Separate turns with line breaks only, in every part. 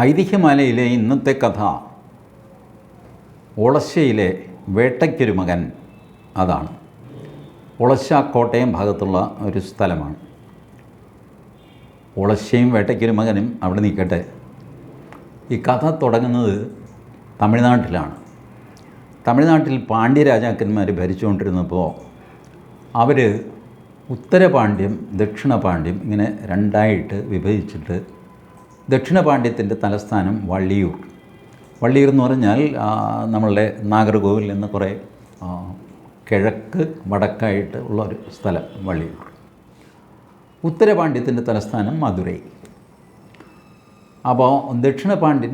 ഐതിഹ്യമാലയിലെ ഇന്നത്തെ കഥ ഒളശ്ശയിലെ വേട്ടയ്ക്കൊരു മകൻ അതാണ്. ഒളശ്ശ കോട്ടയം ഭാഗത്തുള്ള ഒരു സ്ഥലമാണ്. ഒളശ്ശയും വേട്ടയ്ക്കൊരു മകനും അവിടെ നിൽക്കട്ടെ. ഈ കഥ തുടങ്ങുന്നത് തമിഴ്നാട്ടിലാണ്. തമിഴ്നാട്ടിൽ പാണ്ഡ്യ രാജാക്കന്മാർ ഭരിച്ചുകൊണ്ടിരുന്നപ്പോൾ അവർ ഉത്തരപാണ്ഡ്യം ദക്ഷിണപാണ്ഡ്യം ഇങ്ങനെ രണ്ടായിട്ട് വിഭജിച്ചിട്ട് ദക്ഷിണപാണ്ഡ്യത്തിന്റെ തലസ്ഥാനം വള്ളിയൂർ. വള്ളിയൂർ എന്ന് പറഞ്ഞാൽ നമ്മളുടെ നാഗർകോവിൽ നിന്ന് കുറേ കിഴക്ക് വടക്കായിട്ട് ഉള്ള ഒരു സ്ഥലം വള്ളിയൂർ. ഉത്തരപാണ്ഡ്യത്തിന്റെ തലസ്ഥാനം മധുരൈ. അപ്പോൾ ദക്ഷിണ പാണ്ഡ്യ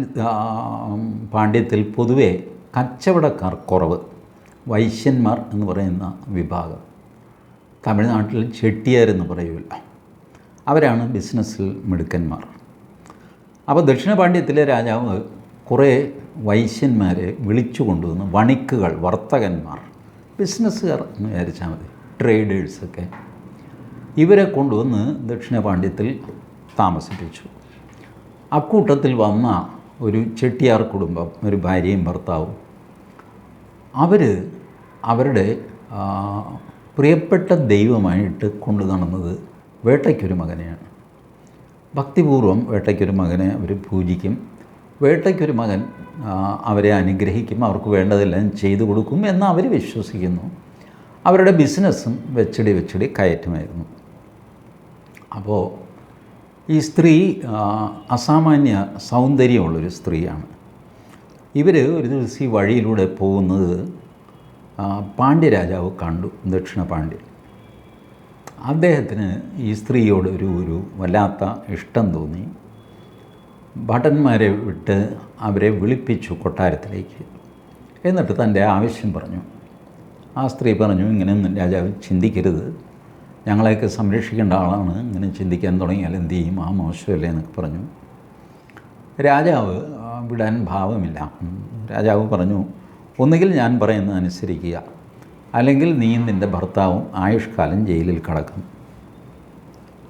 പാണ്ഡ്യത്തിൽ പൊതുവെ കച്ചവടക്കാർ കുറവ് വൈശ്യന്മാർ എന്ന് പറയുന്ന വിഭാഗം. തമിഴ്നാട്ടിൽ ചെട്ടിയാരെന്ന് പറയൂല. അവരാണ് ബിസിനസ്സിൽ മിടുക്കന്മാർ. അപ്പോൾ ദക്ഷിണ പാണ്ഡ്യത്തിലെ രാജാവ് കുറേ വൈശ്യന്മാരെ വിളിച്ചു കൊണ്ടുവന്ന്. വണിക്കുകൾ വർത്തകന്മാർ ബിസിനസ്സുകാർ എന്ന് വിചാരിച്ചാൽ മതി. ട്രേഡേഴ്സൊക്കെ ഇവരെ കൊണ്ടുവന്ന് ദക്ഷിണ പാണ്ഡ്യത്തിൽ താമസിപ്പിച്ചു. അക്കൂട്ടത്തിൽ വന്ന ഒരു ചെട്ടിയാർ കുടുംബം ഒരു ഭാര്യയും ഭർത്താവും. അവർ അവരുടെ പ്രിയപ്പെട്ട ദൈവമായിട്ട് കൊണ്ടു നടന്നത് വേട്ടയ്ക്കൊരു മകനെയാണ്. ഭക്തിപൂർവം വേട്ടയ്ക്കൊരു മകനെ അവർ പൂജിക്കും. വേട്ടയ്ക്കൊരു മകൻ അവരെ അനുഗ്രഹിക്കും അവർക്ക് വേണ്ടതെല്ലാം ചെയ്തു കൊടുക്കും എന്ന് അവർ വിശ്വസിക്കുന്നു. അവരുടെ ബിസിനസ്സും വെച്ചടി വെച്ചടി കയറ്റമായിരുന്നു. അപ്പോൾ ഈ സ്ത്രീ അസാമാന്യ സൗന്ദര്യമുള്ളൊരു സ്ത്രീയാണ്. ഇവർ ഒരു ദിവസം ഈ വഴിയിലൂടെ പോകുന്നത് പാണ്ഡ്യരാജാവ് കണ്ടു ദക്ഷിണ പാണ്ഡ്യൻ. അദ്ദേഹത്തിന് ഈ സ്ത്രീയോട് ഒരു ഒരു വല്ലാത്ത ഇഷ്ടം തോന്നി. ഭട്ടന്മാരെ വിട്ട് അവരെ വിളിപ്പിച്ചു കൊട്ടാരത്തിലേക്ക്. എന്നിട്ട് തന്റെ ആവശ്യം പറഞ്ഞു. ആ സ്ത്രീ പറഞ്ഞു ഇങ്ങനെയൊന്നും രാജാവ് ചിന്തിക്കരുത്. ഞങ്ങളെയൊക്കെ സംരക്ഷിക്കേണ്ട ആളാണ്. ഇങ്ങനെ ചിന്തിക്കാൻ തുടങ്ങിയാൽ എന്ത് ചെയ്യും? ആ മോശമല്ലേ എന്നൊക്കെ പറഞ്ഞു. രാജാവ് വിടാൻ ഭാവമില്ല. രാജാവ് പറഞ്ഞു ഒന്നുകിൽ ഞാൻ പറയുന്നത് അനുസരിക്കുക. അല്ലെങ്കിൽ നീയും നിന്റെ ഭർത്താവും ആയുഷ്കാലം ജയിലിൽ കിടക്കും.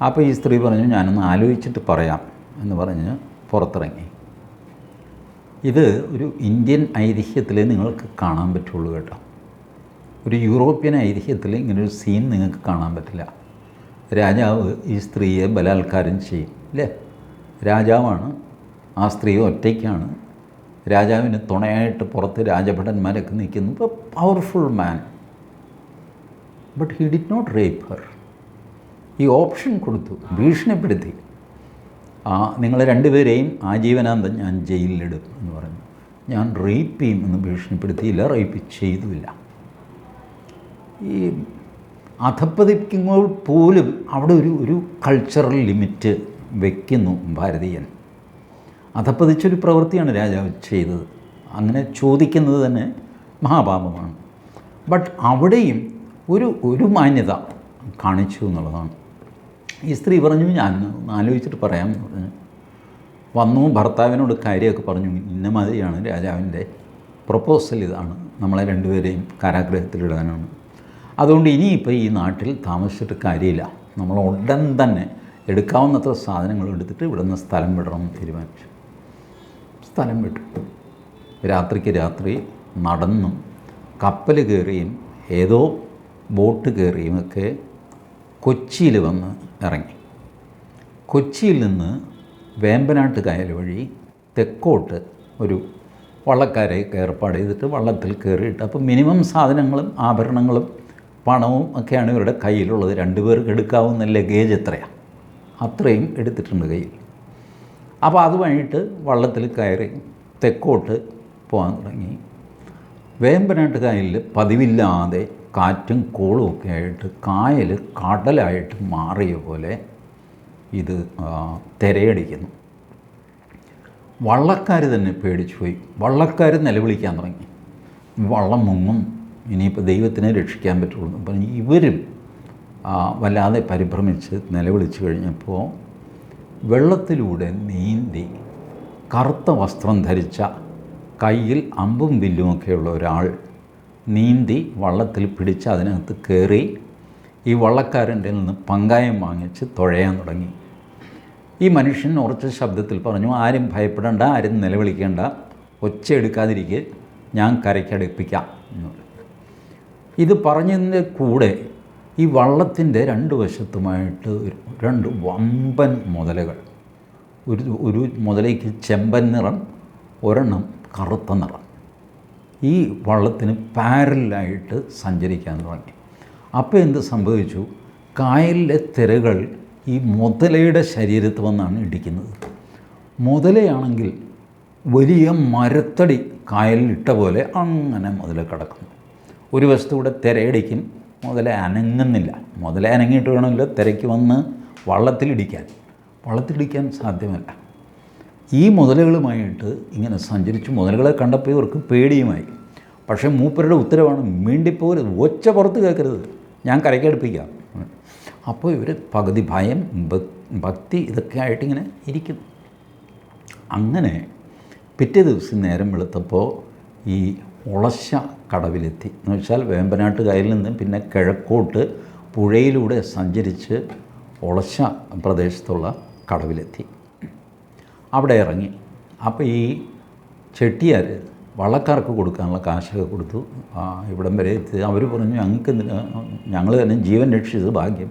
അപ്പോൾ ഈ സ്ത്രീ പറഞ്ഞു ഞാനൊന്ന് ആലോചിച്ചിട്ട് പറയാം എന്ന് പറഞ്ഞ് പുറത്തിറങ്ങി. ഇത് ഒരു ഇന്ത്യൻ ഐതിഹ്യത്തിൽ നിങ്ങൾക്ക് കാണാൻ പറ്റുള്ളൂ കേട്ടോ. ഒരു യൂറോപ്യൻ ഐതിഹ്യത്തിൽ ഇങ്ങനൊരു സീൻ നിങ്ങൾക്ക് കാണാൻ പറ്റില്ല. രാജാവ് ഈ സ്ത്രീയെ ബലാത്കാരം ചെയ്യും അല്ലേ? രാജാവാണ് ആ സ്ത്രീ ഒറ്റയ്ക്കാണ്. രാജാവിന് തുണയായിട്ട് പുറത്ത് രാജഭടന്മാരൊക്കെ നിൽക്കുന്നു ഇപ്പോൾ powerful man but he did not rape her ഈ ഓപ്ഷൻ കൊടുത്തു ഭീഷണിപ്പെടുത്തി. ആ നിങ്ങൾ രണ്ടുപേരെയും ആജീവനാന്തം ഞാൻ ജയിലിലിടും എന്ന് പറഞ്ഞു. ഞാൻ റേപ്പ് ചെയ്യും എന്ന് ഭീഷണിപ്പെടുത്തിയില്ല റേപ്പ് ചെയ്തുമില്ല. ഈ അധപ്പതിക്കുമ്പോൾ പോലും അവിടെ ഒരു ഒരു കൾച്ചറൽ ലിമിറ്റ് വയ്ക്കുന്നു ഭാരതീയൻ. അധപ്പതിച്ചൊരു പ്രവൃത്തിയാണ് രാജാവ് ചെയ്തത്. അങ്ങനെ ചോദിക്കുന്നത് തന്നെ മഹാപാപമാണ്. ബട്ട് അവിടെയും ഒരു ഒരു മാന്യത കാണിച്ചു എന്നുള്ളതാണ്. ഈ സ്ത്രീ പറഞ്ഞു ഞാൻ ആലോചിച്ചിട്ട് പറയാം വന്നു ഭർത്താവിനോട് കാര്യമൊക്കെ പറഞ്ഞു. ഇന്ന മാതിരിയാണ് രാജാവിന്റെ പ്രപ്പോസൽ ഇതാണ്. നമ്മളെ രണ്ടുപേരെയും കാരാഗ്രഹത്തിലിടാനാണ്. അതുകൊണ്ട് ഇനിയിപ്പോൾ ഈ നാട്ടിൽ താമസിച്ചിട്ട് കാര്യമില്ല. നമ്മൾ ഉടൻ തന്നെ എടുക്കാവുന്നത്ര സാധനങ്ങൾ എടുത്തിട്ട് ഇവിടെ നിന്ന് സ്ഥലം വിടണം എന്ന് തീരുമാനിച്ചു. സ്ഥലം വിട്ടു. രാത്രിക്ക് രാത്രി നടന്നും കപ്പൽ കയറിയും ഏതോ ബോട്ട് കയറിയും ഒക്കെ കൊച്ചിയിൽ വന്ന് ഇറങ്ങി. കൊച്ചിയിൽ നിന്ന് വേമ്പനാട്ട് കായൽ വഴി തെക്കോട്ട് ഒരു വള്ളക്കാരെ ഏർപ്പാട് ചെയ്തിട്ട് വള്ളത്തിൽ കയറിയിട്ട് അപ്പോൾ മിനിമം സാധനങ്ങളും ആഭരണങ്ങളും പണവും ഒക്കെയാണ് ഇവരുടെ കയ്യിലുള്ളത്. രണ്ടുപേർക്ക് എടുക്കാവുന്ന ലഗേജ് എത്രയാണ് അത്രയും എടുത്തിട്ടുണ്ട് കയ്യിൽ. അപ്പോൾ അത് വഴിയിട്ട് വള്ളത്തിൽ കയറി തെക്കോട്ട് പോകാൻ തുടങ്ങി. വേമ്പനാട്ട് കായലിൽ പതിവില്ലാതെ കാറ്റും കോളും ഒക്കെ ആയിട്ട് കായൽ കടലായിട്ട് മാറിയ പോലെ ഇത് തിരയടിക്കുന്നു. വള്ളക്കാർ തന്നെ പേടിച്ചു പോയി. വള്ളക്കാർ നിലവിളിക്കാൻ തുടങ്ങി. വള്ളം മുങ്ങും. ഇനിയിപ്പോൾ ദൈവത്തിനെ രക്ഷിക്കാൻ പറ്റുള്ളൂ. അപ്പം ഇവരും വല്ലാതെ പരിഭ്രമിച്ച് നിലവിളിച്ചു കഴിഞ്ഞപ്പോൾ വെള്ളത്തിലൂടെ നീന്തി കറുത്ത വസ്ത്രം ധരിച്ച കയ്യിൽ അമ്പും വില്ലുമൊക്കെയുള്ള ഒരാൾ നീന്തി വള്ളത്തിൽ പിടിച്ച് അതിനകത്ത് കയറി ഈ വള്ളക്കാരന്റെ നിന്ന് പങ്കായം വാങ്ങിച്ച് തുഴയാൻ തുടങ്ങി ഈ മനുഷ്യൻ ഉറച്ച ശബ്ദത്തിൽ പറഞ്ഞു ആരും ഭയപ്പെടേണ്ട ആരും നിലവിളിക്കേണ്ട ഒച്ച എടുക്കാതിരിക്കെ ഞാൻ കരയ്ക്കടുപ്പിക്കാം എന്ന്. ഇത് പറഞ്ഞതിന്റെ കൂടെ ഈ വള്ളത്തിന്റെ രണ്ട് വശത്തുമായിട്ട് രണ്ട് വമ്പൻ മുതലകൾ ഒരു ഒരു മുതലേക്ക് ചെമ്പൻ നിറം ഒരെണ്ണം കറുത്ത നിറം ഈ വള്ളത്തിന് പാരലായിട്ട് സഞ്ചരിക്കാൻ തുടങ്ങി. അപ്പോൾ എന്ത് സംഭവിച്ചു? കായലിലെ തിരകൾ ഈ മുതലയുടെ ശരീരത്ത് വന്നാണ് ഇടിക്കുന്നത്. മുതലയാണെങ്കിൽ വലിയ മരത്തടി കായലിലിട്ട പോലെ അങ്ങനെ മുതല കിടക്കുന്നു. ഒരു വശത്തൂടെ തിരയടിക്കും മുതല അനങ്ങുന്നില്ല. മുതല അനങ്ങിയിട്ട് വേണമല്ലോ തിരക്ക് വന്ന് വള്ളത്തിലിടിക്കാൻ വള്ളത്തിലിടിക്കാൻ സാധ്യമല്ല. ഈ മുതലകളുമായിട്ട് ഇങ്ങനെ സഞ്ചരിച്ചു മുതലകളെ കണ്ടപ്പോൾ ഇവർക്ക് പേടിയുമായി. പക്ഷേ മൂപ്പരുടെ ഉത്തരവാണ് മിണ്ടിപ്പോരുത് ഒച്ച പുറത്ത് കേൾക്കരുത്. ഞാൻ കരയ്ക്കടുപ്പിക്കാം അപ്പോൾ ഇവർ പകുതി ഭയം ഭക്തി ഇതൊക്കെ ആയിട്ടിങ്ങനെ ഇരിക്കും അങ്ങനെ പിറ്റേ ദിവസം നേരം വെളുത്തപ്പോൾ ഈ ഉളശ കടവിലെത്തി. എന്ന് വെച്ചാൽ വേമ്പനാട്ട് കായലിൽ നിന്ന് പിന്നെ കിഴക്കോട്ട് പുഴയിലൂടെ സഞ്ചരിച്ച് ഉളശ പ്രദേശത്തുള്ള കടവിലെത്തി. അവിടെ ഇറങ്ങി. അപ്പോൾ ഈ ചെട്ടിയാർ വള്ളക്കാർക്ക് കൊടുക്കാനുള്ള കാശൊക്കെ കൊടുത്തു. ഇവിടം വരെ എത്തി. അവർ പറഞ്ഞു ഞങ്ങൾക്ക് ഞങ്ങൾ തന്നെ ജീവൻ രക്ഷിച്ചത് ഭാഗ്യം.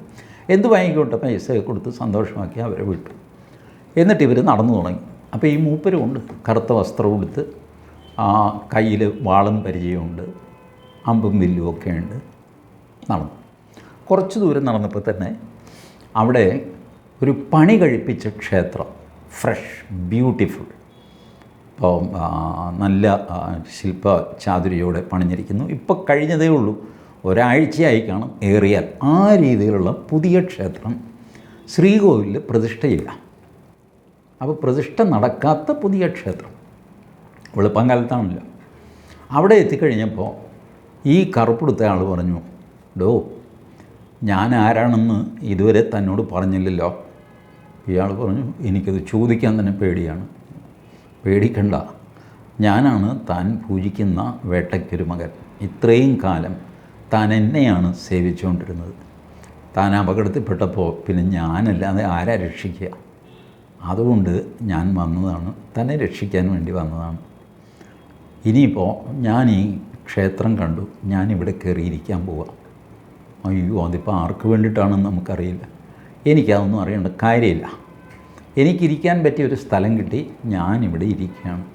എന്ത് വാങ്ങിക്കോട്ടെ പൈസയൊക്കെ കൊടുത്ത് സന്തോഷമാക്കി അവരെ വിട്ടു. എന്നിട്ട് ഇവർ നടന്നു തുടങ്ങി. അപ്പോൾ ഈ മൂപ്പരും ഉണ്ട്. കറുത്ത വസ്ത്രം ഉടുത്ത് ആ കയ്യിൽ വാളും പരിചയമുണ്ട് അമ്പും വില്ലും ഒക്കെ ഉണ്ട്. നടന്നു. കുറച്ച് ദൂരം നടന്നപ്പോൾ തന്നെ അവിടെ ഒരു പണി കഴിപ്പിച്ച ക്ഷേത്രം ഫ്രഷ് ബ്യൂട്ടിഫുൾ. ഇപ്പോൾ നല്ല ശില്പ ചാതുരിയോടെ പണിഞ്ഞിരിക്കുന്നു. ഇപ്പോൾ കഴിഞ്ഞതേ ഉള്ളൂ. ഒരാഴ്ചയായി കാണും ഏറിയാൽ. ആ രീതിയിലുള്ള പുതിയ ക്ഷേത്രം ശ്രീകോവിലിൽ പ്രതിഷ്ഠയില്ല. അപ്പോൾ പ്രതിഷ്ഠ നടക്കാത്ത പുതിയ ക്ഷേത്രം വെളുപ്പംകാലത്താണല്ലോ. അവിടെ എത്തിക്കഴിഞ്ഞപ്പോൾ ഈ കറുപ്പെടുത്ത ആൾ പറഞ്ഞു ഡോ ഞാൻ ആരാണെന്ന് ഇതുവരെ തന്നോട് പറഞ്ഞില്ലല്ലോ. ഇയാൾ പറഞ്ഞു എനിക്കത് ചോദിക്കാൻ തന്നെ പേടിയാണ്. പേടിക്കണ്ട. ഞാനാണ് താൻ പൂജിക്കുന്ന വേട്ടയ്ക്കൊരു മകൻ. ഇത്രയും കാലം താൻ എന്നെയാണ് സേവിച്ചുകൊണ്ടിരുന്നത്. താൻ അപകടത്തിൽപ്പെട്ടപ്പോൾ പിന്നെ ഞാനല്ലാതെ ആരാ രക്ഷിക്കുക? അതുകൊണ്ട് ഞാൻ വന്നതാണ് തന്നെ രക്ഷിക്കാൻ വേണ്ടി വന്നതാണ്. ഇനിയിപ്പോൾ ഞാൻ ഈ ക്ഷേത്രം കണ്ടു. ഞാനിവിടെ കയറിയിരിക്കാൻ പോവാം. അയ്യോ അതിപ്പോൾ ആർക്ക് വേണ്ടിയിട്ടാണെന്ന് നമുക്കറിയില്ല. എനിക്കതൊന്നും അറിയേണ്ട കാര്യമില്ല. എനിക്കിരിക്കാൻ പറ്റിയ ഒരു സ്ഥലം കിട്ടി. ഞാനിവിടെ ഇരിക്കുകയാണ്.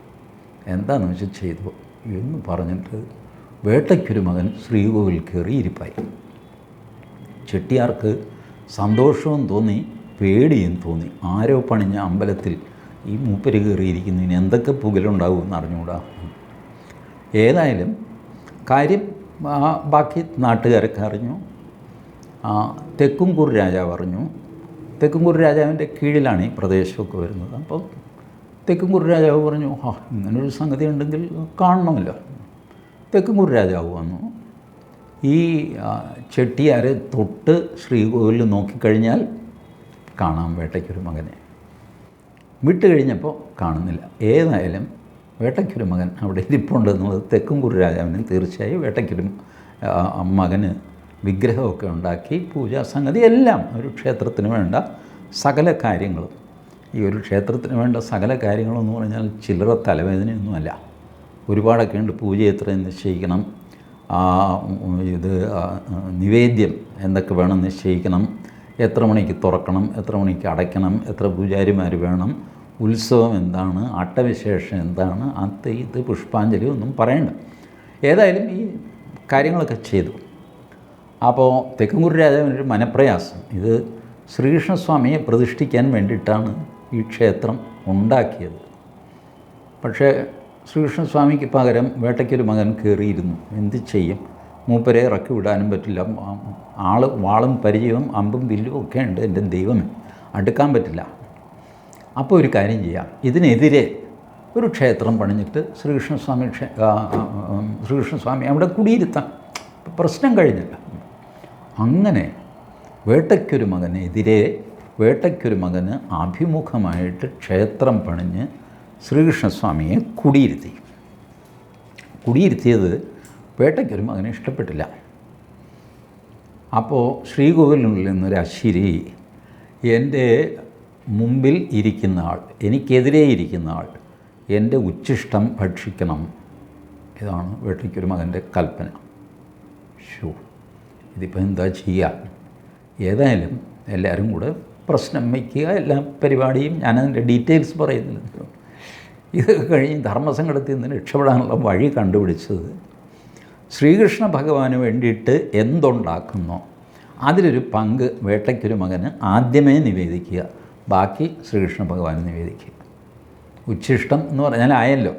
എന്താണെന്ന് വെച്ചാൽ ചെയ്തു എന്ന് പറഞ്ഞിട്ട് വേട്ടയ്ക്കൊരു മകൻ ശ്രീകോവിൽ കയറി ഇരിപ്പായി. ചെട്ടിയാർക്ക് സന്തോഷവും തോന്നി പേടിയും തോന്നി. ആരോ പണിഞ്ഞ അമ്പലത്തിൽ ഈ മൂപ്പര് കയറിയിരിക്കുന്നതിന് എന്തൊക്കെ പുകലുണ്ടാകുമെന്ന് അറിഞ്ഞുകൂടാ? ഏതായാലും കാര്യം ബാക്കി നാട്ടുകാരൊക്കെ അറിഞ്ഞു. തെക്കുംകൂർ രാജാവ് അറിഞ്ഞു. തെക്കുംകൂർ രാജാവിന്റെ കീഴിലാണ് ഈ പ്രദേശമൊക്കെ വരുന്നത്. അപ്പോൾ തെക്കുംകൂർ രാജാവ് പറഞ്ഞു ആ ഇങ്ങനൊരു സംഗതി ഉണ്ടെങ്കിൽ കാണണമല്ലോ. തെക്കുംകൂർ രാജാവ് വന്നു. ഈ ചെട്ടിയാരെ തൊട്ട് ശ്രീകോവിലിൽ നോക്കിക്കഴിഞ്ഞാൽ കാണാം വേട്ടയ്ക്കൊരു മകനെ. വിട്ട് കഴിഞ്ഞപ്പോൾ കാണുന്നില്ല. ഏതായാലും വേട്ടയ്ക്കൊരു മകൻ അവിടെ ഇരിപ്പുണ്ടെന്നുള്ളത് തെക്കുംകൂർ രാജാവിന് തീർച്ചയായും വേട്ടയ്ക്കൊരു മകന് വിഗ്രഹമൊക്കെ ഉണ്ടാക്കി പൂജാ സംഗതി എല്ലാം ഒരു ക്ഷേത്രത്തിന് വേണ്ട സകല കാര്യങ്ങളും. ഈ ഒരു ക്ഷേത്രത്തിന് വേണ്ട സകല കാര്യങ്ങളും എന്ന് പറഞ്ഞാൽ ചില്ലറ തലവേദനയൊന്നുമല്ല. ഒരുപാടൊക്കെ ഉണ്ട് പൂജ എത്ര നിശ്ചയിക്കണം. ഇത് നിവേദ്യം എന്തൊക്കെ വേണം നിശ്ചയിക്കണം. എത്ര മണിക്ക് തുറക്കണം എത്ര മണിക്ക് അടയ്ക്കണം എത്ര പൂജാരിമാർ വേണം ഉത്സവം എന്താണ് അട്ടവിശേഷം എന്താണ് അത് ഇത് പുഷ്പാഞ്ജലി ഒന്നും പറയണ്ട. ഏതായാലും ഈ കാര്യങ്ങളൊക്കെ ചെയ്തു. അപ്പോൾ തെക്കുംകുറി രാജാവിനൊരു മനപ്രയാസം. ഇത് ശ്രീകൃഷ്ണസ്വാമിയെ പ്രതിഷ്ഠിക്കാൻ വേണ്ടിയിട്ടാണ് ഈ ക്ഷേത്രം ഉണ്ടാക്കിയത്. പക്ഷേ ശ്രീകൃഷ്ണസ്വാമിക്ക് പകരം വേട്ടയ്ക്കൊരു മകൻ കയറിയിരുന്നു. എന്ത് ചെയ്യും? മൂപ്പരെ ഇറക്കി വിടാനും പറ്റില്ല. ആൾ വാളും പരിചയവും അമ്പും വില്ലും ഒക്കെ ഉണ്ട് എന്റെ ദൈവമേ. അടുക്കാൻ പറ്റില്ല. അപ്പോൾ ഒരു കാര്യം ചെയ്യാം. ഇതിനെതിരെ ഒരു ക്ഷേത്രം പണിഞ്ഞിട്ട് ശ്രീകൃഷ്ണസ്വാമി ക്ഷേ ശ്രീകൃഷ്ണസ്വാമി അവിടെ കുടിയിരുത്താം. പ്രശ്നം കഴിഞ്ഞില്ല. അങ്ങനെ വേട്ടയ്ക്കൊരു മകനെതിരെ വേട്ടയ്ക്കൊരു മകന് അഭിമുഖമായിട്ട് ക്ഷേത്രം പണിഞ്ഞ് ശ്രീകൃഷ്ണസ്വാമിയെ കുടിയിരുത്തി. കുടിയിരുത്തിയത് വേട്ടയ്ക്കൊരു മകനെ ഇഷ്ടപ്പെട്ടില്ല. അപ്പോൾ ശ്രീകോവിലിനുള്ളിൽ നിന്നൊരു അശ്വരി എന്റെ മുമ്പിൽ ഇരിക്കുന്ന ആൾ എനിക്കെതിരെ ഇരിക്കുന്ന ആൾ എന്റെ ഉച്ഛിഷ്ടം ഭക്ഷിക്കണം ഇതാണ് വേട്ടയ്ക്കൊരു മകന്റെ കൽപ്പന. ഷോ ഇതിപ്പോൾ എന്താ ചെയ്യുക ഏതായാലും എല്ലാവരും കൂടെ പ്രശ്നം വയ്ക്കുക. എല്ലാ പരിപാടിയും ഞാനതിന്റെ ഡീറ്റെയിൽസ് പറയുന്നില്ല ഇത് കഴിഞ്ഞ് ധർമ്മസങ്കടത്തിൽ നിന്ന് രക്ഷപ്പെടാനുള്ള വഴി കണ്ടുപിടിച്ചത് ശ്രീകൃഷ്ണ ഭഗവാന് വേണ്ടിയിട്ട് എന്തുണ്ടാക്കുന്നോ അതിലൊരു പങ്ക് വേട്ടയ്ക്കൊരു മകന് ആദ്യമേ നിവേദിക്കുക. ബാക്കി ശ്രീകൃഷ്ണ ഭഗവാന് നിവേദിക്കുക. ഉച്ഛിഷ്ടം എന്ന് പറഞ്ഞാൽ ആയല്ലോ.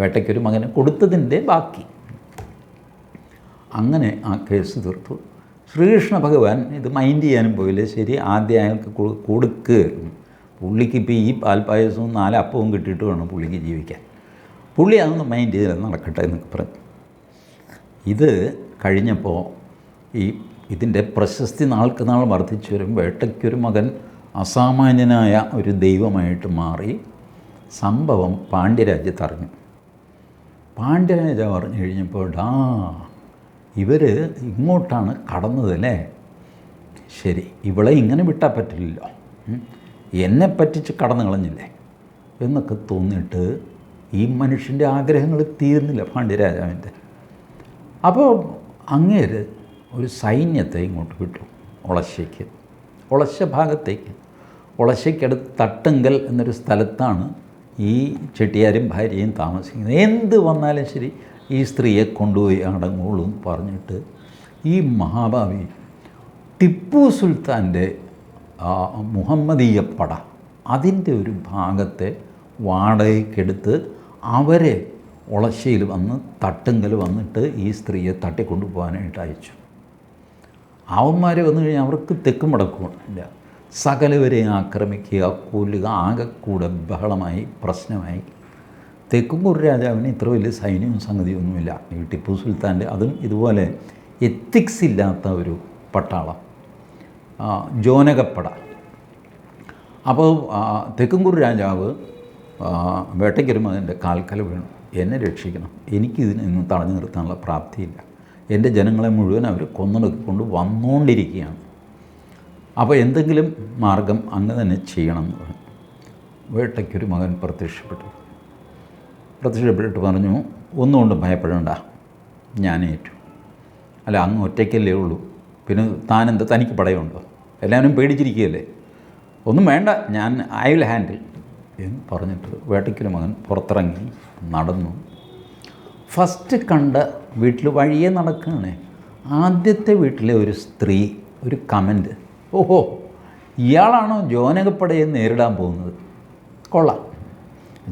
വേട്ടയ്ക്കൊരു മകന് കൊടുത്തതിന്റെ ബാക്കി. അങ്ങനെ ആ കേസ് തീർത്തു. ശ്രീകൃഷ്ണ ഭഗവാൻ ഇത് മൈൻഡ് ചെയ്യാനും പോയില്ല? ശരി ആദ്യം അയാൾക്ക് കൊടുക്ക് പുള്ളിക്ക് ഇപ്പോൾ ഈ പാൽപ്പായസവും നാല് അപ്പവും കിട്ടിയിട്ട് വേണം പുള്ളിക്ക് ജീവിക്കാൻ. പുള്ളി അതൊന്ന് മൈൻഡ് ചെയ്തില്ല നടക്കട്ടെ എന്നൊക്കെ പറഞ്ഞു. ഇത് കഴിഞ്ഞപ്പോൾ ഈ ഇതിന്റെ പ്രശസ്തി നാൾക്ക് നാൾ വർദ്ധിച്ചു വരും വേട്ടയ്ക്കൊരു മകൻ അസാമാന്യനായ ഒരു ദൈവമായിട്ട് മാറി സംഭവം പാണ്ഡ്യരാജ്യത്ത് അറിഞ്ഞു. പാണ്ഡ്യരാജാവ് അറിഞ്ഞു കഴിഞ്ഞപ്പോൾ ഡാ ഇവർ ഇങ്ങോട്ടാണ് കടന്നതല്ലേ? ശരി ഇവളെ ഇങ്ങനെ വിട്ടാൽ പറ്റില്ലല്ലോ. എന്നെ പറ്റിച്ച് കടന്നു കളഞ്ഞില്ലേ? എന്നൊക്കെ തോന്നിയിട്ട് ഈ മനുഷ്യന്റെ ആഗ്രഹങ്ങൾ തീരുന്നില്ല പാണ്ഡ്യരാജാവിന്റെ അപ്പോൾ അങ്ങേര് ഒരു സൈന്യത്തെ ഇങ്ങോട്ട് വിട്ടു ഒളശ്ശയ്ക്ക് ഒളശ്ശ ഭാഗത്തേക്ക്. ഒളശ്ശയ്ക്കടുത്ത് തട്ടുങ്കൽ എന്നൊരു സ്ഥലത്താണ് ഈ ചെട്ടിയാരും ഭാര്യയും താമസിക്കുന്നത്. എന്ത് വന്നാലും ശരി ഈ സ്ത്രീയെ കൊണ്ടുപോയി അടങ്ങുള്ളൂ എന്ന് പറഞ്ഞിട്ട് ഈ മഹാഭാവി ടിപ്പു സുൽത്താന്റെ മുഹമ്മദീയ പട അതിന്റെ ഒരു ഭാഗത്തെ വാടകയ്ക്കെടുത്ത് അവരെ ഒളശ്ശയിൽ വന്ന് തട്ടുങ്കൽ വന്നിട്ട് ഈ സ്ത്രീയെ തട്ടിക്കൊണ്ടുപോകാനായിട്ട് അയച്ചു. അവന്മാർ വന്നു കഴിഞ്ഞാൽ അവർക്ക് തെക്കും മുടക്കുന്നില്ല സകലവരെ ആക്രമിക്കുക കൊല്ലുക ആകെക്കൂടെ ബഹളമായി പ്രശ്നമായി തെക്കുംകൂർ രാജാവിന് ഇത്ര വലിയ സൈന്യവും സംഗതിയൊന്നുമില്ല. ഈ ടിപ്പു സുൽത്താന്റെ അതും ഇതുപോലെ എത്തിക്സ് ഇല്ലാത്ത ഒരു പട്ടാളം. ജോനകപ്പട. അപ്പോൾ തെക്കുംകൂർ രാജാവ് വേട്ടയ്ക്കൊരു മകന്റെ കാൽക്കല വീണു. എന്നെ രക്ഷിക്കണം. എനിക്കിതിനൊന്നും നിന്ന് തടഞ്ഞു നിർത്താനുള്ള പ്രാപ്തിയില്ല. എന്റെ ജനങ്ങളെ മുഴുവൻ അവർ കൊന്നൊടുക്കൊണ്ട് വന്നുകൊണ്ടിരിക്കുകയാണ് അപ്പോൾ എന്തെങ്കിലും മാർഗം അങ്ങ് തന്നെ ചെയ്യണം എന്ന് പറഞ്ഞു. വേട്ടയ്ക്കൊരു മകൻ പ്രത്യക്ഷപ്പെട്ടു. പ്രത്യക്ഷപ്പെട്ടിട്ട് പറഞ്ഞു ഒന്നുകൊണ്ടും ഭയപ്പെടേണ്ട. ഞാനേറ്റു അല്ല അങ്ങ് ഒറ്റയ്ക്കല്ലേ ഉള്ളൂ. പിന്നെ താനെന്താ തനിക്ക് പടയുണ്ടോ? എല്ലാവരും പേടിച്ചിരിക്കുകയല്ലേ? ഒന്നും വേണ്ട ഞാൻ ഐ വിൽ ഹാൻഡിൽ എന്ന് പറഞ്ഞിട്ട് വേട്ടയ്ക്കൊരു മകൻ പുറത്തിറങ്ങി നടന്നു. ഫസ്റ്റ് കണ്ട വീട്ടിൽ വഴിയെ നടക്കുകയാണ്. ആദ്യത്തെ വീട്ടിലെ ഒരു സ്ത്രീ ഒരു കമന്റ് ഓഹോ ഇയാളാണോ ജോനകപ്പടയെ നേരിടാൻ പോകുന്നത്? കൊള്ളാം.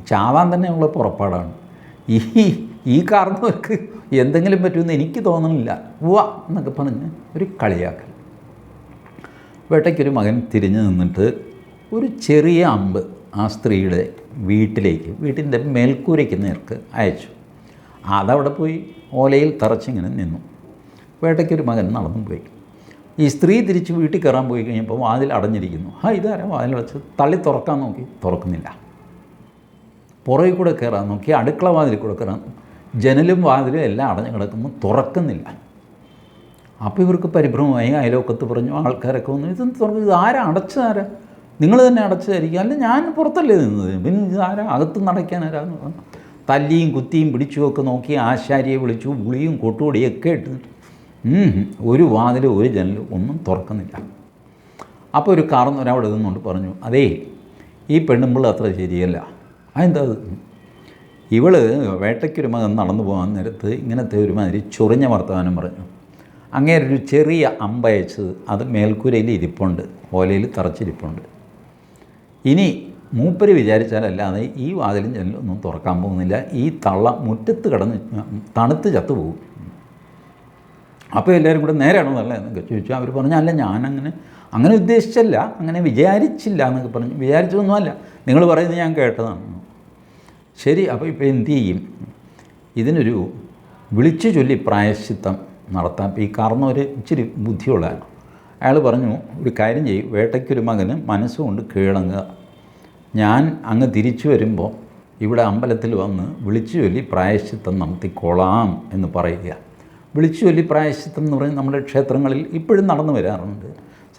ചാവാൻ തന്നെയുള്ള പുറപ്പാടാണ്. ഈ ഈ കാരണവർക്ക് എന്തെങ്കിലും പറ്റുമെന്ന് എനിക്ക് തോന്നണില്ല വാ എന്നൊക്കെ പറഞ്ഞ് ഒരു കളിയാക്കൽ. വേട്ടയ്ക്കൊരു മകൻ തിരിഞ്ഞു നിന്നിട്ട് ഒരു ചെറിയ അമ്പ് ആ സ്ത്രീയുടെ വീട്ടിലേക്ക് വീട്ടിന്റെ മേൽക്കൂരയ്ക്ക് നേർക്ക് അയച്ചു. അതവിടെ പോയി ഓലയിൽ തറച്ചിങ്ങനെ നിന്നു. വേട്ടയ്ക്കൊരു മകൻ നടന്നു പോയി. ഈ സ്ത്രീ തിരിച്ച് വീട്ടിൽ കയറാൻ പോയി കഴിഞ്ഞപ്പോൾ വാതിൽ അടഞ്ഞിരിക്കുന്നു. ആ ഇതാരാ വാതിലടച്ച് തള്ളി തുറക്കാൻ നോക്കി. തുറക്കുന്നില്ല. പുറകിൽ കൂടെ കയറാൻ നോക്കി അടുക്കള വാതിലിൽ കൂടെ കയറാൻ ജനലും വാതിലും എല്ലാം അടഞ്ഞു കിടക്കുമ്പോൾ തുറക്കുന്നില്ല. അപ്പോൾ ഇവർക്ക് പരിഭ്രമമായി അയലോക്കത്ത് പറഞ്ഞു ആൾക്കാരൊക്കെ വന്നു ഇത് തുറക്കും ഇത് ആരാ? അടച്ചതാരാ നിങ്ങൾ തന്നെ അടച്ചതായിരിക്കും. അല്ല ഞാൻ പുറത്തല്ലേ നിന്നത്. പിന്നെ ഇത് ആരാ? അകത്ത് നടക്കാനാരാന്ന് പറഞ്ഞു. തല്ലിയും കുത്തിയും പിടിച്ചുമൊക്കെ നോക്കി ആശാരിയെ വിളിച്ചു ഗുളിയും കൊട്ടുകൂടിയൊക്കെ ഇട്ട് ഒരു വാതിലും ഒരു ജനലും ഒന്നും തുറക്കുന്നില്ല. അപ്പോൾ ഒരു കാർന്നൊരാവിടെ നിന്നുകൊണ്ട് പറഞ്ഞു അതേ ഈ പെണ്ണുമ്പിള്ള അത്ര ശരിയല്ല. അതെന്താ? അത് ഇവൾ വേട്ടയ്ക്കൊരു മകൻ നടന്നു പോകാൻ നേരത്ത് ഇങ്ങനത്തെ ഒരുമാതിരി ചൊറിഞ്ഞ വർത്തമാനം പറഞ്ഞു. അങ്ങേരെ ഒരു ചെറിയ അമ്പയച്ചത് അത് മേൽക്കൂരയിൽ ഇരിപ്പുണ്ട് ഓലയിൽ തറച്ചിരിപ്പുണ്ട്. ഇനി മൂപ്പര് വിചാരിച്ചാലല്ലാതെ ഈ വാതിലും ജനലൊന്നും തുറക്കാൻ പോകുന്നില്ല. ഈ തള്ള മുറ്റത്ത് കിടന്ന് തണുത്ത് ചത്തുപോകും അപ്പോൾ എല്ലാവരും കൂടെ നേരെയാണോ നല്ല എന്നൊക്കെ ചോദിച്ചു. അവർ പറഞ്ഞു അല്ല ഞാനങ്ങനെ അങ്ങനെ ഉദ്ദേശിച്ചല്ല അങ്ങനെ വിചാരിച്ചില്ല എന്നൊക്കെ പറഞ്ഞു. വിചാരിച്ചതൊന്നുമല്ല. നിങ്ങൾ പറയുന്നത് ഞാൻ കേട്ടതാണ്. ശരി അപ്പോൾ ഇപ്പോൾ എന്തു ചെയ്യും? ഇതിനൊരു വിളിച്ചു ചൊല്ലി പ്രായശ്ചിത്തം നടത്താം. ഈ ഒരു ഇച്ചിരി ബുദ്ധിയുള്ളതാണ്. അയാൾ പറഞ്ഞു ഒരു കാര്യം ചെയ്യും വേട്ടയ്ക്കൊരു മകന് മനസ്സുകൊണ്ട് കീഴടങ്ങുക ഞാൻ അങ്ങ് തിരിച്ചു വരുമ്പോൾ ഇവിടെ അമ്പലത്തിൽ വന്ന് വിളിച്ചു ചൊല്ലി പ്രായശ്ചിത്തം നടത്തിക്കോളാം എന്ന് പറയുക. വിളിച്ചു ചൊല്ലി പ്രായശ്ചിത്തം എന്ന് പറയുന്നത് നമ്മുടെ ക്ഷേത്രങ്ങളിൽ ഇപ്പോഴും നടന്നു വരാറുണ്ട്.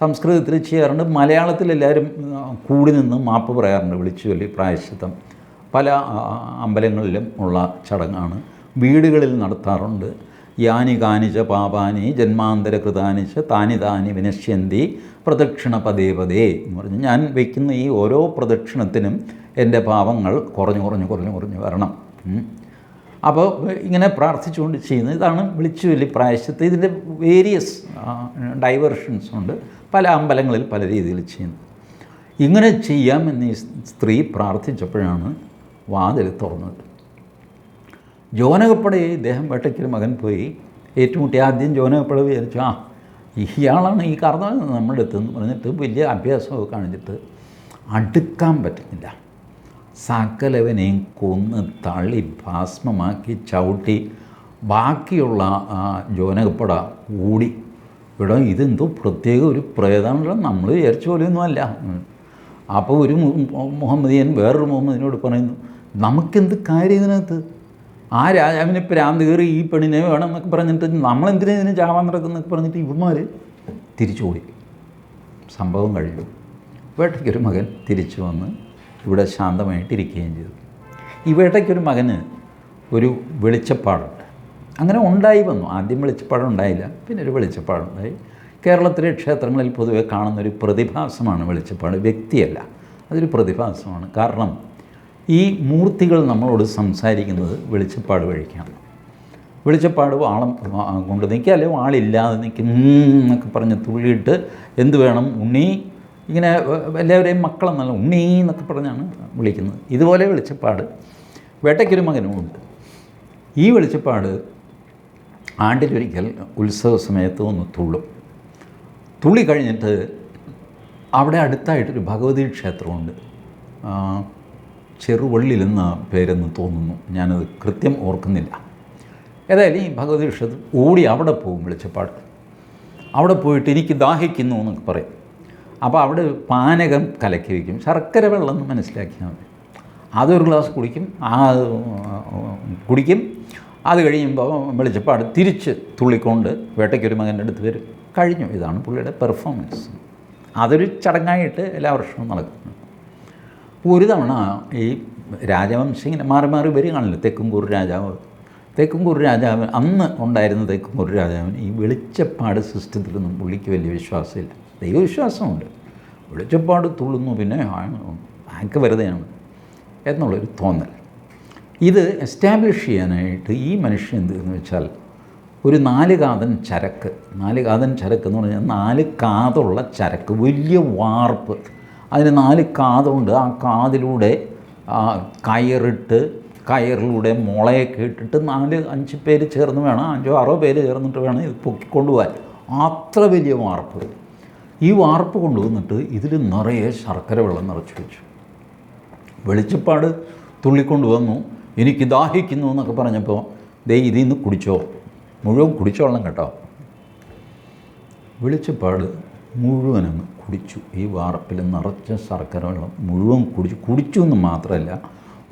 സംസ്കൃതത്തിൽ ചെയ്യാറുണ്ട്. മലയാളത്തിൽ എല്ലാവരും കൂടി നിന്ന് മാപ്പ് പറയാറുണ്ട് വിളിച്ചു ചൊല്ലി പ്രായശ്ചിത്തം. പല അമ്പലങ്ങളിലും ഉള്ള ചടങ്ങാണ്. വീടുകളിൽ നടത്താറുണ്ട്. യാനി കാനിച്ച പാപാനി ജന്മാന്തര കൃതാനിച്ച് താനി താനി വിനശ്യന്തി പ്രദക്ഷിണ പദേ പദേ എന്ന് പറഞ്ഞ് ഞാൻ വയ്ക്കുന്ന ഈ ഓരോ പ്രദക്ഷിണത്തിനും എന്റെ പാപങ്ങൾ കുറഞ്ഞു കുറഞ്ഞു കുറഞ്ഞു കുറഞ്ഞു വരണം. അപ്പോൾ ഇങ്ങനെ പ്രാർത്ഥിച്ചുകൊണ്ട് ചെയ്യുന്നത് ഇതാണ് വിളിച്ചു വലി പ്രായശത്ത് ഇതിന്റെ വേരിയസ് ഡൈവേർഷൻസ് ഉണ്ട്. പല അമ്പലങ്ങളിൽ പല രീതിയിൽ ചെയ്യുന്നത് ഇങ്ങനെ ചെയ്യാമെന്ന് ഈ സ്ത്രീ പ്രാർത്ഥിച്ചപ്പോഴാണ് വാതിൽ തുറന്നത് ജോനകപ്പടയെ ഇദ്ദേഹം വേട്ടയ്ക്കൊരു മകൻ പോയി ഏറ്റുമുട്ടി. ആദ്യം ജോനകപ്പട വിചാരിച്ചു ആ ഇയാളാണ് ഈ കർണ നമ്മുടെ അടുത്തെന്ന് പറഞ്ഞിട്ട് വലിയ അഭ്യാസമൊക്കെ കാണിച്ചിട്ട് അടുക്കാൻ പറ്റുന്നില്ല. സകലവനെയും കൊന്ന് തള്ളി ഭാസ്മമാക്കി ചവിട്ടി ബാക്കിയുള്ള ആ ജോനകപ്പട ഓടി ഇവിടെ ഇതെന്തോ പ്രത്യേക ഒരു പ്രേതാണല്ലോ നമ്മൾ വിചാരിച്ച പോലെയൊന്നുമല്ല അപ്പോൾ ഒരു മുഹമ്മദിയൻ വേറൊരു മുഹമ്മദിനോട് പറയുന്നു നമുക്കെന്ത് കാര്യം ഇതിനകത്ത്? ആ രാജാവിനെ പ്രാന്ത് കയറി ഈ പെണ്ണിനെ വേണം എന്നൊക്കെ പറഞ്ഞിട്ട് നമ്മളെന്തിനാ ഇതിന് ചാവാൻ നടക്കുന്നൊക്കെ പറഞ്ഞിട്ട് ഇവന്മാർ തിരിച്ചുപോയി സംഭവം കഴിഞ്ഞു. വേട്ടയ്ക്കൊരു മകൻ തിരിച്ചു വന്ന് ഇവിടെ ശാന്തമായിട്ടിരിക്കുകയും ചെയ്തു. ഈ വേട്ടയ്ക്കൊരു മകന് ഒരു വെളിച്ചപ്പാടുണ്ട്. അങ്ങനെ ഉണ്ടായി വന്നു. ആദ്യം വെളിച്ചപ്പാടുണ്ടായില്ല. പിന്നെ ഒരു വെളിച്ചപ്പാടുണ്ടായി. കേരളത്തിലെ ക്ഷേത്രങ്ങളിൽ പൊതുവെ കാണുന്നൊരു പ്രതിഭാസമാണ് വെളിച്ചപ്പാട്. വ്യക്തിയല്ല. അതൊരു പ്രതിഭാസമാണ്. കാരണം ഈ മൂർത്തികൾ നമ്മളോട് സംസാരിക്കുന്നത് വെളിച്ചപ്പാട് വഴിക്കാണ്. വെളിച്ചപ്പാട് വാളം ആ, കൊണ്ട് നിൽക്കുക അല്ലെങ്കിൽ വാളില്ലാതെ നിൽക്കും എന്നൊക്കെ പറഞ്ഞ് തുള്ളിയിട്ട് എന്ത് വേണം? ഉണ്ണി ഇങ്ങനെ എല്ലാവരെയും മക്കളെന്നല്ല ഉണ്ണി എന്നൊക്കെ പറഞ്ഞാണ് വിളിക്കുന്നത്. ഇതുപോലെ വെളിച്ചപ്പാട്. വേട്ടയ്ക്കൊരു മകനും ഉണ്ട്. ഈ വെളിച്ചപ്പാട് ആണ്ടിലൊരിക്കൽ ഉത്സവ സമയത്ത് ഒന്ന് തുള്ളും. തുള്ളി കഴിഞ്ഞിട്ട് അവിടെ അടുത്തായിട്ടൊരു ഭഗവതി ക്ഷേത്രമുണ്ട്. ചെറുവള്ളിൽ എന്ന പേരെന്ന് തോന്നുന്നു. ഞാനത് കൃത്യം ഓർക്കുന്നില്ല. ഏതായാലും ഈ ഭഗവതി ക്ഷേത്രം ഓടി അവിടെ പോകും വെളിച്ചപ്പാട്. അവിടെ പോയിട്ട് എനിക്ക് ദാഹിക്കുന്നു എന്നൊക്കെ പറയും. അപ്പോൾ അവിടെ പാനകം കലക്കി വയ്ക്കും ശർക്കര വെള്ളം എന്ന് മനസ്സിലാക്കിയാൽ മതി. അതൊരു ഗ്ലാസ് കുടിക്കും. ആ കുടിക്കും. അത് കഴിയുമ്പോൾ വെളിച്ചപ്പാട് തിരിച്ച് തുള്ളിക്കൊണ്ട് വേട്ടയ്ക്കൊരു മകന്റെ അടുത്ത് വരും. കഴിഞ്ഞു. ഇതാണ് പുള്ളിയുടെ പെർഫോമൻസ് അതൊരു ചടങ്ങായിട്ട് എല്ലാ വർഷവും നടക്കുന്നു. ഒരു തവണ ഈ രാജവംശം ഇങ്ങനെ മാറി മാറി വരികയാണല്ലോ തെക്കുംകൂർ രാജാവ്. തെക്കുംകൂർ രാജാവ് അന്ന് ഉണ്ടായിരുന്ന തെക്കുംകൂർ രാജാവിന് ഈ വെളിച്ചപ്പാട് സിസ്റ്റത്തിലൊന്നും പുള്ളിക്ക് വലിയ വിശ്വാസമില്ല. ദൈവവിശ്വാസമുണ്ട്. വെളിച്ചപ്പാട് തുള്ളുന്നു പിന്നെ ആക്ക് വെറുതെയാണ് എന്നുള്ളൊരു തോന്നൽ. ഇത് എസ്റ്റാബ്ലിഷ് ചെയ്യാനായിട്ട് ഈ മനുഷ്യൻ എന്തെന്ന് വെച്ചാൽ ഒരു നാല് കാതൻ ചരക്ക് നാല് കാതൻ ചരക്ക് എന്ന് പറഞ്ഞാൽ നാല് കാതുള്ള ചരക്ക് വലിയ വാർപ്പ് അതിന് നാല് കാതുണ്ട്. ആ കാതിലൂടെ കയറിട്ട് കയറിലൂടെ മുളയൊക്കെ ഇട്ടിട്ട് നാല് അഞ്ച് പേര് ചേർന്ന് വേണം അഞ്ചോ ആറോ പേര് ചേർന്നിട്ട് വേണം ഇത് പൊക്കിക്കൊണ്ടുപോകാൻ. അത്ര വലിയ വാർപ്പ്. ഈ വാർപ്പ് കൊണ്ടുവന്നിട്ട് ഇതിൽ നിറയെ ശർക്കര വെള്ളം നിറച്ച് വെച്ചു. വെളിച്ചപ്പാട് തുള്ളിക്കൊണ്ട് വന്നു എനിക്ക് ദാഹിക്കുന്നു എന്നൊക്കെ പറഞ്ഞപ്പോൾ ദേ ഇതിൽ നിന്ന് കുടിച്ചോ. മുഴുവൻ കുടിച്ചോളണം കേട്ടോ. വെളിച്ചപ്പാട് മുഴുവനങ്ങ് കുടിച്ചു ഈ വാർപ്പിൽ നിറച്ച ശർക്കര വെള്ളം മുഴുവൻ കുടിച്ചു കുടിച്ചു എന്ന് മാത്രമല്ല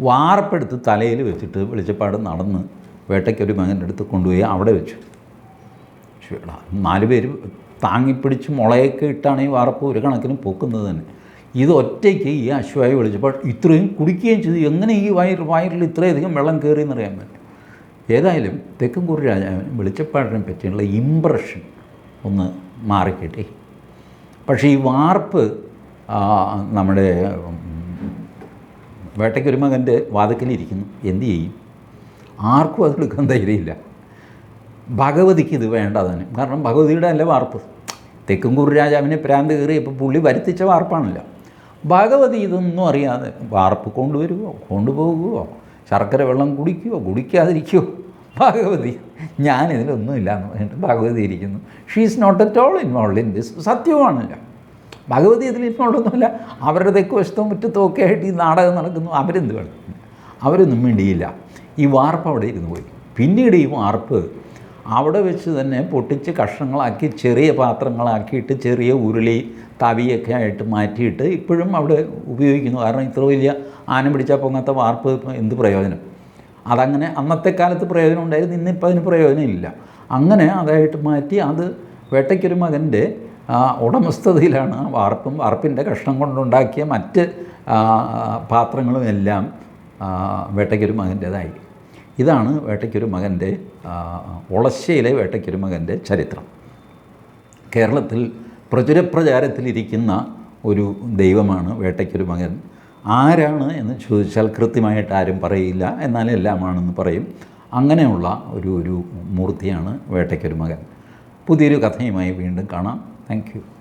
വാർപ്പെടുത്ത് തലയിൽ വെച്ചിട്ട് വെളിച്ചപ്പാട് നടന്ന് വേട്ടയ്ക്കൊരു മകന്റെ അടുത്ത് കൊണ്ടുപോയി അവിടെ വെച്ചു. നാല് പേര് താങ്ങിപ്പിടിച്ച് മുളയൊക്കെ ഇട്ടാണ് ഈ വാർപ്പ് ഒരു കണക്കിന് പൊക്കുന്നത് തന്നെ. ഇത് ഒറ്റയ്ക്ക് ഈ അശ്വായി വിളിച്ചപ്പോൾ ഇത്രയും കുടിക്കുകയും ചെയ്തു. എങ്ങനെ ഈ വയർ വയറിൽ ഇത്രയധികം വെള്ളം കയറി എന്നറിയാൻ പറ്റും? ഏതായാലും തെക്കുംകൂർ രാജാവിന് വെളിച്ചപ്പാടിനെ പറ്റിയുള്ള ഇമ്പ്രഷൻ ഒന്ന് മാറിക്കിട്ടി. പക്ഷേ ഈ വാർപ്പ് നമ്മുടെ വേട്ടയ്ക്കൊരു മകന്റെ വാതക്കലിരിക്കുന്നു. എന്തു ചെയ്യും? ആർക്കും അത് എടുക്കാൻ ധൈര്യമില്ല. ഭഗവതിക്ക് ഇത് വേണ്ട തന്നെ കാരണം ഭഗവതിയുടെ അല്ല വാർപ്പ്. തെക്കുംകൂർ രാജാവിനെ പ്രാന്ത് കയറി ഇപ്പോൾ പുള്ളി വരുത്തിച്ച വാർപ്പാണല്ലോ. ഭഗവതി ഇതൊന്നും അറിയാതെ വാർപ്പ് കൊണ്ടുവരുവോ? കൊണ്ടുപോകുവോ? ശർക്കര വെള്ളം കുടിക്കുവോ? കുടിക്കാതിരിക്കുമോ ഭഗവതി. ഞാനിതിലൊന്നുമില്ല എന്ന് പറഞ്ഞിട്ട് ഭഗവതി ഇരിക്കുന്നു. She is not at all involve in this സത്യമാണല്ലോ. Bhagavathi ഇതിൽ ഇൻവോൾവ് ഒന്നുമില്ല. അവരുടെ തെക്ക് വശത്തും മുറ്റത്തും ഒക്കെ ആയിട്ട് ഈ നാടകം നടക്കുന്നു. അവരെന്ത് വേണം? അവരൊന്നും മിണ്ടിയില്ല. ഈ വാർപ്പ് അവിടെ ഇരുന്ന് പോയി. പിന്നീട് ഈ വാർപ്പ് അവിടെ വെച്ച് തന്നെ പൊട്ടിച്ച് കഷ്ണങ്ങളാക്കി ചെറിയ പാത്രങ്ങളാക്കിയിട്ട് ചെറിയ ഉരുളി തവിയൊക്കെ ആയിട്ട് മാറ്റിയിട്ട് ഇപ്പോഴും അവിടെ ഉപയോഗിക്കുന്നു. കാരണം ഇത്ര വലിയ ആന പിടിച്ചാൽ പൊങ്ങാത്ത വാർപ്പ് എന്ത് പ്രയോജനം? അതങ്ങനെ അന്നത്തെ കാലത്ത് പ്രയോജനം ഉണ്ടായിരുന്നു ഇന്നിപ്പോൾ അതിന് പ്രയോജനമില്ല അങ്ങനെ അതായിട്ട് മാറ്റി അത് വേട്ടയ്ക്കൊരു മകന്റെ ഉടമസ്ഥതയിലാണ് വാർപ്പും വാർപ്പിന്റെ കഷ്ണം കൊണ്ടുണ്ടാക്കിയ മറ്റ് പാത്രങ്ങളും എല്ലാം വേട്ടയ്ക്കൊരു മകന്റേതായി. ഇതാണ് വേട്ടയ്ക്കൊരു മകന്റെ ഒളശ്ശയിലെ വേട്ടയ്ക്കൊരു മകന്റെ ചരിത്രം. കേരളത്തിൽ പ്രചുരപ്രചാരത്തിലിരിക്കുന്ന ഒരു ദൈവമാണ് വേട്ടയ്ക്കൊരു മകൻ. ആരാണ് എന്ന് ചോദിച്ചാൽ കൃത്യമായിട്ട് ആരും പറയില്ല എന്നാൽ എല്ലാമാണെന്ന് പറയും. അങ്ങനെയുള്ള ഒരു ഒരു മൂർത്തിയാണ് വേട്ടയ്ക്കൊരു മകൻ. പുതിയൊരു കഥയുമായി വീണ്ടും കാണാം. താങ്ക്